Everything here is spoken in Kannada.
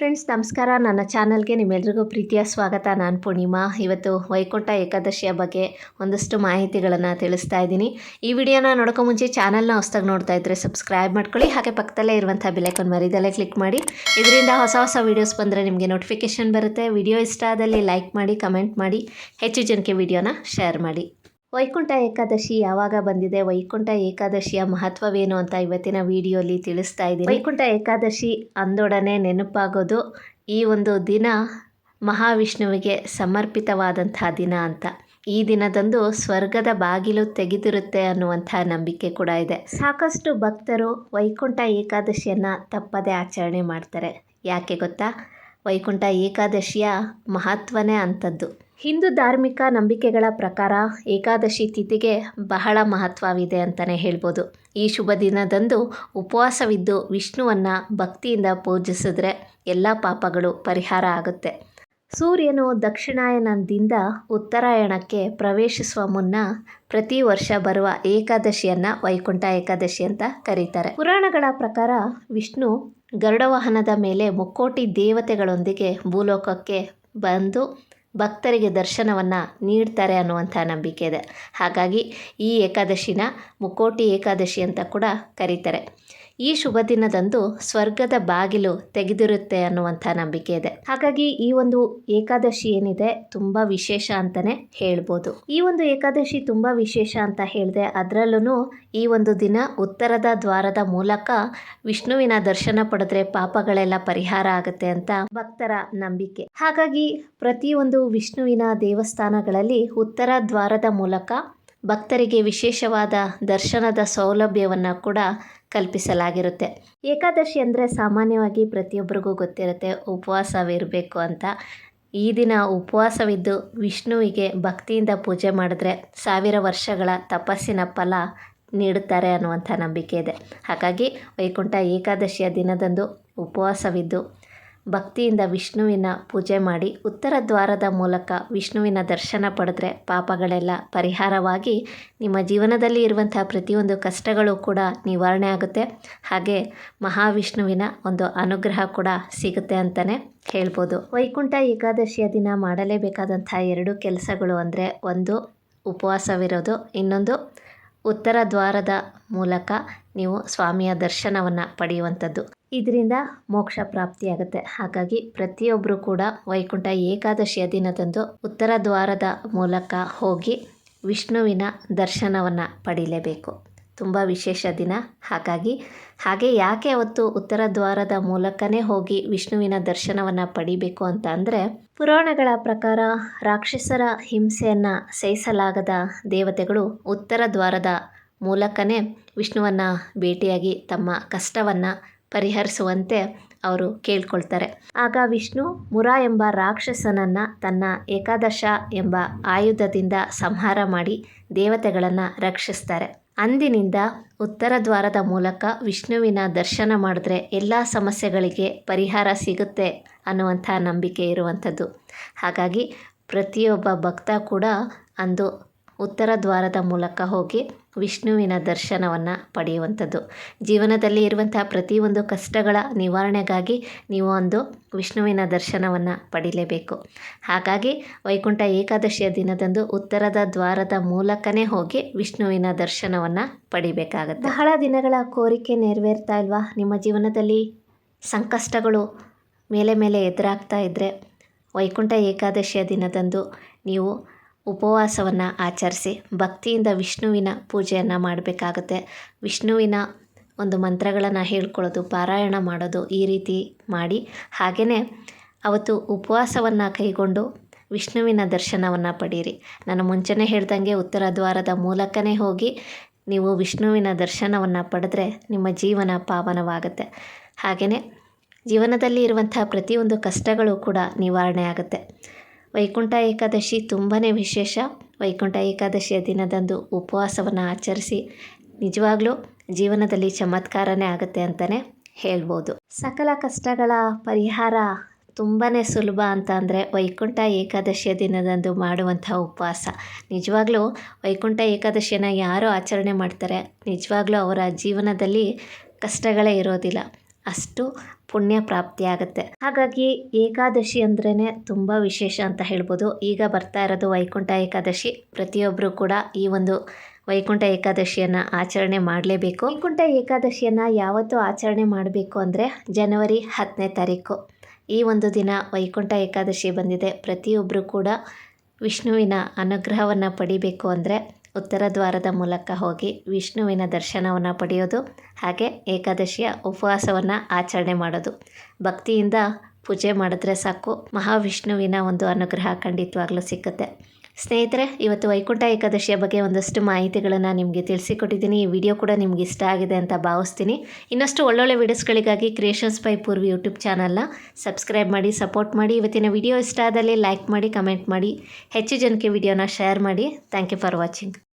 ಫ್ರೆಂಡ್ಸ್ ನಮಸ್ಕಾರ. ನನ್ನ ಚಾನಲ್ಗೆ ನಿಮ್ಮೆಲ್ರಿಗೂ ಪ್ರೀತಿಯ ಸ್ವಾಗತ. ನಾನು ಪೂರ್ಣಿಮಾ. ಇವತ್ತು ವೈಕುಂಠ ಏಕಾದಶಿಯ ಬಗ್ಗೆ ಒಂದಷ್ಟು ಮಾಹಿತಿಗಳನ್ನು ತಿಳಿಸ್ತಾ ಇದ್ದೀನಿ. ಈ ವಿಡಿಯೋನ ನೋಡೋಕೆ ಮುಂಚೆ ಚಾನಲ್ನ ಹೊಸ್ದಾಗಿ ನೋಡ್ತಾ ಇದ್ದರೆ ಸಬ್ಸ್ಕ್ರೈಬ್ ಮಾಡ್ಕೊಳ್ಳಿ. ಹಾಗೆ ಪಕ್ಕದಲ್ಲೇ ಇರುವಂಥ ಬೆಲೈಕನ್ ಮರಿದಲ್ಲೇ ಕ್ಲಿಕ್ ಮಾಡಿ. ಇದರಿಂದ ಹೊಸ ಹೊಸ ವೀಡಿಯೋಸ್ ಬಂದರೆ ನಿಮಗೆ ನೋಟಿಫಿಕೇಷನ್ ಬರುತ್ತೆ. ವಿಡಿಯೋ ಇಷ್ಟ ಆದಲ್ಲಿ ಲೈಕ್ ಮಾಡಿ ಕಮೆಂಟ್ ಮಾಡಿ, ಹೆಚ್ಚು ಜನಕ್ಕೆ ವಿಡಿಯೋನ ಶೇರ್ ಮಾಡಿ. ವೈಕುಂಠ ಏಕಾದಶಿ ಯಾವಾಗ ಬಂದಿದೆ? ವೈಕುಂಠ ಏಕಾದಶಿಯ ಮಹತ್ವವೇನು ಅಂತ ಇವತ್ತಿನ ವಿಡಿಯೋಲಿ ತಿಳಿಸ್ತಾ ಇದ್ದೀನಿ. ವೈಕುಂಠ ಏಕಾದಶಿ ಅಂದೊಡನೆ ನೆನಪಾಗೋದು ಈ ಒಂದು ದಿನ ಮಹಾವಿಷ್ಣುವಿಗೆ ಸಮರ್ಪಿತವಾದಂತಹ ದಿನ ಅಂತ. ಈ ದಿನದಂದು ಸ್ವರ್ಗದ ಬಾಗಿಲು ತೆಗೆದಿರುತ್ತೆ ಅನ್ನುವಂಥ ನಂಬಿಕೆ ಕೂಡ ಇದೆ. ಸಾಕಷ್ಟು ಭಕ್ತರು ವೈಕುಂಠ ಏಕಾದಶಿಯನ್ನು ತಪ್ಪದೆ ಆಚರಣೆ ಮಾಡ್ತಾರೆ. ಯಾಕೆ ಗೊತ್ತಾ? ವೈಕುಂಠ ಏಕಾದಶಿಯ ಮಹತ್ವನೇ ಅಂಥದ್ದು. ಹಿಂದೂ ಧಾರ್ಮಿಕ ನಂಬಿಕೆಗಳ ಪ್ರಕಾರ ಏಕಾದಶಿ ತಿಥಿಗೆ ಬಹಳ ಮಹತ್ವವಿದೆ ಅಂತಲೇ ಹೇಳ್ಬೋದು. ಈ ಶುಭ ದಿನದಂದು ಉಪವಾಸವಿದ್ದು ವಿಷ್ಣುವನ್ನು ಭಕ್ತಿಯಿಂದ ಪೂಜಿಸಿದ್ರೆ ಎಲ್ಲ ಪಾಪಗಳು ಪರಿಹಾರ ಆಗುತ್ತೆ. ಸೂರ್ಯನು ದಕ್ಷಿಣಾಯನದಿಂದ ಉತ್ತರಾಯಣಕ್ಕೆ ಪ್ರವೇಶಿಸುವ ಮುನ್ನ ಪ್ರತಿ ವರ್ಷ ಬರುವ ಏಕಾದಶಿಯನ್ನು ವೈಕುಂಠ ಏಕಾದಶಿ ಅಂತ ಕರೀತಾರೆ. ಪುರಾಣಗಳ ಪ್ರಕಾರ ವಿಷ್ಣು ಗರುಡವಾಹನದ ಮೇಲೆ ಮುಕ್ಕೋಟಿ ದೇವತೆಗಳೊಂದಿಗೆ ಭೂಲೋಕಕ್ಕೆ ಬಂದು ಭಕ್ತರಿಗೆ ದರ್ಶನವನ್ನು ನೀಡ್ತಾರೆ ಅನ್ನುವಂಥ ನಂಬಿಕೆ ಇದೆ. ಹಾಗಾಗಿ ಈ ಏಕಾದಶಿನ ಮುಕ್ಕೋಟಿ ಏಕಾದಶಿ ಅಂತ ಕೂಡ ಕರೀತಾರೆ. ಈ ಶುಭ ದಿನದಂದು ಸ್ವರ್ಗದ ಬಾಗಿಲು ತೆಗೆದಿರುತ್ತೆ ಅನ್ನುವಂಥ ನಂಬಿಕೆ ಇದೆ. ಹಾಗಾಗಿ ಈ ಒಂದು ಏಕಾದಶಿ ಏನಿದೆ ತುಂಬಾ ವಿಶೇಷ ಅಂತಾನೆ ಹೇಳ್ಬೋದು. ಈ ಒಂದು ಏಕಾದಶಿ ತುಂಬಾ ವಿಶೇಷ ಅಂತ ಹೇಳಿದೆ ಅದರಲ್ಲೂ ಈ ಒಂದು ದಿನ ಉತ್ತರದ ದ್ವಾರದ ಮೂಲಕ ವಿಷ್ಣುವಿನ ದರ್ಶನ ಪಡೆದ್ರೆ ಪಾಪಗಳೆಲ್ಲ ಪರಿಹಾರ ಆಗುತ್ತೆ ಅಂತ ಭಕ್ತರ ನಂಬಿಕೆ. ಹಾಗಾಗಿ ಪ್ರತಿಯೊಂದು ವಿಷ್ಣುವಿನ ದೇವಸ್ಥಾನಗಳಲ್ಲಿ ಉತ್ತರ ದ್ವಾರದ ಮೂಲಕ ಭಕ್ತರಿಗೆ ವಿಶೇಷವಾದ ದರ್ಶನದ ಸೌಲಭ್ಯವನ್ನು ಕೂಡ ಕಲ್ಪಿಸಲಾಗಿರುತ್ತೆ. ಏಕಾದಶಿ ಅಂದರೆ ಸಾಮಾನ್ಯವಾಗಿ ಪ್ರತಿಯೊಬ್ಬರಿಗೂ ಗೊತ್ತಿರುತ್ತೆ ಉಪವಾಸವಿರಬೇಕು ಅಂತ. ಈ ದಿನ ಉಪವಾಸವಿದ್ದು ವಿಷ್ಣುವಿಗೆ ಭಕ್ತಿಯಿಂದ ಪೂಜೆ ಮಾಡಿದ್ರೆ ಸಾವಿರ ವರ್ಷಗಳ ತಪಸ್ಸಿನ ಫಲ ನೀಡುತ್ತಾರೆ ಅನ್ನುವಂಥ ನಂಬಿಕೆ ಇದೆ. ಹಾಗಾಗಿ ವೈಕುಂಠ ಏಕಾದಶಿಯ ದಿನದಂದು ಉಪವಾಸವಿದ್ದು ಭಕ್ತಿಯಿಂದ ವಿಷ್ಣುವಿನ ಪೂಜೆ ಮಾಡಿ ಉತ್ತರ ದ್ವಾರದ ಮೂಲಕ ವಿಷ್ಣುವಿನ ದರ್ಶನ ಪಡೆದ್ರೆ ಪಾಪಗಳೆಲ್ಲ ಪರಿಹಾರವಾಗಿ ನಿಮ್ಮ ಜೀವನದಲ್ಲಿ ಇರುವಂತಹ ಪ್ರತಿಯೊಂದು ಕಷ್ಟಗಳು ಕೂಡ ನಿವಾರಣೆ ಆಗುತ್ತೆ. ಹಾಗೆ ಮಹಾವಿಷ್ಣುವಿನ ಒಂದು ಅನುಗ್ರಹ ಕೂಡ ಸಿಗುತ್ತೆ ಅಂತಲೇ ಹೇಳ್ಬೋದು. ವೈಕುಂಠ ಏಕಾದಶಿಯ ದಿನ ಮಾಡಲೇಬೇಕಾದಂಥ ಎರಡು ಕೆಲಸಗಳು ಅಂದರೆ ಒಂದು ಉಪವಾಸವಿರೋದು, ಇನ್ನೊಂದು ಉತ್ತರ ದ್ವಾರದ ಮೂಲಕ ನೀವು ಸ್ವಾಮಿಯ ದರ್ಶನವನ್ನು ಪಡೆಯುವಂಥದ್ದು. ಇದರಿಂದ ಮೋಕ್ಷ ಪ್ರಾಪ್ತಿಯಾಗುತ್ತೆ. ಹಾಗಾಗಿ ಪ್ರತಿಯೊಬ್ಬರು ಕೂಡ ವೈಕುಂಠ ಏಕಾದಶಿಯ ದಿನದಂದು ಉತ್ತರ ದ್ವಾರದ ಮೂಲಕ ಹೋಗಿ ವಿಷ್ಣುವಿನ ದರ್ಶನವನ್ನು ಪಡೀಲೇಬೇಕು. ತುಂಬ ವಿಶೇಷ ದಿನ. ಹಾಗಾಗಿ ಹಾಗೆ ಯಾಕೆ ಅವತ್ತು ಉತ್ತರ ದ್ವಾರದ ಮೂಲಕನೇ ಹೋಗಿ ವಿಷ್ಣುವಿನ ದರ್ಶನವನ್ನು ಪಡಿಬೇಕು ಅಂತ ಅಂದರೆ ಪುರಾಣಗಳ ಪ್ರಕಾರ ರಾಕ್ಷಸರ ಹಿಂಸೆಯನ್ನು ಸಹಿಸಲಾಗದ ದೇವತೆಗಳು ಉತ್ತರ ದ್ವಾರದ ಮೂಲಕನೇ ವಿಷ್ಣುವನ್ನು ಭೇಟಿಯಾಗಿ ತಮ್ಮ ಕಷ್ಟವನ್ನು ಪರಿಹರಿಸುವಂತೆ ಅವರು ಕೇಳ್ಕೊಳ್ತಾರೆ. ಆಗ ವಿಷ್ಣು ಮುರ ಎಂಬ ರಾಕ್ಷಸನನ್ನು ತನ್ನ ಏಕಾದಶ ಎಂಬ ಆಯುಧದಿಂದ ಸಂಹಾರ ಮಾಡಿ ದೇವತೆಗಳನ್ನು ರಕ್ಷಿಸ್ತಾರೆ. ಅಂದಿನಿಂದ ಉತ್ತರ ದ್ವಾರದ ಮೂಲಕ ವಿಷ್ಣುವಿನ ದರ್ಶನ ಮಾಡಿದ್ರೆ ಎಲ್ಲ ಸಮಸ್ಯೆಗಳಿಗೆ ಪರಿಹಾರ ಸಿಗುತ್ತೆ ಅನ್ನುವಂಥ ನಂಬಿಕೆ ಇರುವಂಥದ್ದು. ಹಾಗಾಗಿ ಪ್ರತಿಯೊಬ್ಬ ಭಕ್ತ ಕೂಡ ಅಂದು ಉತ್ತರ ದ್ವಾರದ ಮೂಲಕ ಹೋಗಿ ವಿಷ್ಣುವಿನ ದರ್ಶನವನ್ನು ಪಡೆಯುವಂಥದ್ದು. ಜೀವನದಲ್ಲಿ ಇರುವಂತಹ ಪ್ರತಿಯೊಂದು ಕಷ್ಟಗಳ ನಿವಾರಣೆಗಾಗಿ ನೀವು ಒಂದು ವಿಷ್ಣುವಿನ ದರ್ಶನವನ್ನು ಪಡೀಲೇಬೇಕು. ಹಾಗಾಗಿ ವೈಕುಂಠ ಏಕಾದಶಿಯ ದಿನದಂದು ಉತ್ತರದ ದ್ವಾರದ ಮೂಲಕನೇ ಹೋಗಿ ವಿಷ್ಣುವಿನ ದರ್ಶನವನ್ನು ಪಡಿಬೇಕಾಗುತ್ತೆ. ಬಹಳ ದಿನಗಳ ಕೋರಿಕೆ ನೆರವೇರ್ತಾ ಇಲ್ವಾ? ನಿಮ್ಮ ಜೀವನದಲ್ಲಿ ಸಂಕಷ್ಟಗಳು ಮೇಲೆ ಮೇಲೆ ಎದುರಾಗ್ತಾ ಇದ್ದರೆ ವೈಕುಂಠ ಏಕಾದಶಿಯ ದಿನದಂದು ನೀವು ಉಪವಾಸವನ್ನು ಆಚರಿಸಿ ಭಕ್ತಿಯಿಂದ ವಿಷ್ಣುವಿನ ಪೂಜೆಯನ್ನು ಮಾಡಬೇಕಾಗುತ್ತೆ. ವಿಷ್ಣುವಿನ ಒಂದು ಮಂತ್ರಗಳನ್ನು ಹೇಳ್ಕೊಳ್ಳೋದು, ಪಾರಾಯಣ ಮಾಡೋದು ಈ ರೀತಿ ಮಾಡಿ. ಹಾಗೆಯೇ ಅವತ್ತು ಉಪವಾಸವನ್ನು ಕೈಗೊಂಡು ವಿಷ್ಣುವಿನ ದರ್ಶನವನ್ನು ಪಡೀರಿ. ನಾನು ಮುಂಚೆನೇ ಹೇಳ್ದಂಗೆ ಉತ್ತರ ದ್ವಾರದ ಮೂಲಕನೇ ಹೋಗಿ ನೀವು ವಿಷ್ಣುವಿನ ದರ್ಶನವನ್ನು ಪಡೆದ್ರೆ ನಿಮ್ಮ ಜೀವನ ಪಾವನವಾಗುತ್ತೆ. ಹಾಗೆಯೇ ಜೀವನದಲ್ಲಿ ಇರುವಂಥ ಪ್ರತಿಯೊಂದು ಕಷ್ಟಗಳು ಕೂಡ ನಿವಾರಣೆ ಆಗುತ್ತೆ. ವೈಕುಂಠ ಏಕಾದಶಿ ತುಂಬಾ ವಿಶೇಷ. ವೈಕುಂಠ ಏಕಾದಶಿಯ ದಿನದಂದು ಉಪವಾಸವನ್ನು ಆಚರಿಸಿ ನಿಜವಾಗ್ಲೂ ಜೀವನದಲ್ಲಿ ಚಮತ್ಕಾರನೇ ಆಗುತ್ತೆ ಅಂತಲೇ ಹೇಳ್ಬೋದು. ಸಕಲ ಕಷ್ಟಗಳ ಪರಿಹಾರ ತುಂಬಾ ಸುಲಭ ಅಂತ ಅಂದರೆ ವೈಕುಂಠ ಏಕಾದಶಿಯ ದಿನದಂದು ಮಾಡುವಂಥ ಉಪವಾಸ. ನಿಜವಾಗ್ಲೂ ವೈಕುಂಠ ಏಕಾದಶಿಯನ್ನು ಯಾರು ಆಚರಣೆ ಮಾಡ್ತಾರೆ? ನಿಜವಾಗ್ಲೂ ಅವರ ಜೀವನದಲ್ಲಿ ಕಷ್ಟಗಳೇ ಇರೋದಿಲ್ಲ. ಅಷ್ಟು ಪುಣ್ಯ ಪ್ರಾಪ್ತಿಯಾಗುತ್ತೆ ಹಾಗಾಗಿ ಏಕಾದಶಿ ಅಂದ್ರೇ ತುಂಬ ವಿಶೇಷ ಅಂತ ಹೇಳ್ಬೋದು. ಈಗ ಬರ್ತಾ ಇರೋದು ವೈಕುಂಠ ಏಕಾದಶಿ. ಪ್ರತಿಯೊಬ್ಬರು ಕೂಡ ಈ ಒಂದು ವೈಕುಂಠ ಏಕಾದಶಿಯನ್ನು ಆಚರಣೆ ಮಾಡಲೇಬೇಕು. ವೈಕುಂಠ ಏಕಾದಶಿಯನ್ನು ಯಾವತ್ತು ಆಚರಣೆ ಮಾಡಬೇಕು ಅಂದರೆ ಜನವರಿ ಹತ್ತನೇ ತಾರೀಕು. ಈ ಒಂದು ದಿನ ವೈಕುಂಠ ಏಕಾದಶಿ ಬಂದಿದೆ. ಪ್ರತಿಯೊಬ್ಬರು ಕೂಡ ವಿಷ್ಣುವಿನ ಅನುಗ್ರಹವನ್ನು ಪಡಿಬೇಕು ಅಂದರೆ ಉತ್ತರ ದ್ವಾರದ ಮೂಲಕ ಹೋಗಿ ವಿಷ್ಣುವಿನ ದರ್ಶನವನ್ನು ಪಡೆಯೋದು, ಹಾಗೆ ಏಕಾದಶಿಯ ಉಪವಾಸವನ್ನು ಆಚರಣೆ ಮಾಡೋದು. ಭಕ್ತಿಯಿಂದ ಪೂಜೆ ಮಾಡಿದ್ರೆ ಸಾಕು. ಮಹಾವಿಷ್ಣುವಿನ ಒಂದು ಅನುಗ್ರಹ ಖಂಡಿತವಾಗ್ಲೂ ಸಿಕ್ಕುತ್ತೆ ಸ್ನೇಹಿತರೆ, ಇವತ್ತು ವೈಕುಂಠ ಏಕಾದಶಿಯ ಬಗ್ಗೆ ಒಂದಷ್ಟು ಮಾಹಿತಿಗಳನ್ನು ನಿಮಗೆ ತಿಳಿಸಿಕೊಟ್ಟಿದ್ದೀನಿ. ಈ ವಿಡಿಯೋ ಕೂಡ ನಿಮ್ಗೆ ಇಷ್ಟ ಆಗಿದೆ ಅಂತ ಭಾವಿಸ್ತೀನಿ. ಇನ್ನಷ್ಟು ಒಳ್ಳೊಳ್ಳೆ ವೀಡಿಯೋಸ್ಗಳಿಗಾಗಿ ಕ್ರಿಯೇಷನ್ಸ್ ಬೈ ಪೂರ್ವಿ ಯೂಟ್ಯೂಬ್ ಚಾನಲ್ನ ಸಬ್ಸ್ಕ್ರೈಬ್ ಮಾಡಿ ಸಪೋರ್ಟ್ ಮಾಡಿ. ಇವತ್ತಿನ ವಿಡಿಯೋ ಇಷ್ಟ ಆದಲ್ಲಿ ಲೈಕ್ ಮಾಡಿ ಕಮೆಂಟ್ ಮಾಡಿ. ಹೆಚ್ಚು ಜನಕ್ಕೆ ವಿಡಿಯೋನ ಶೇರ್ ಮಾಡಿ. Thank you for watching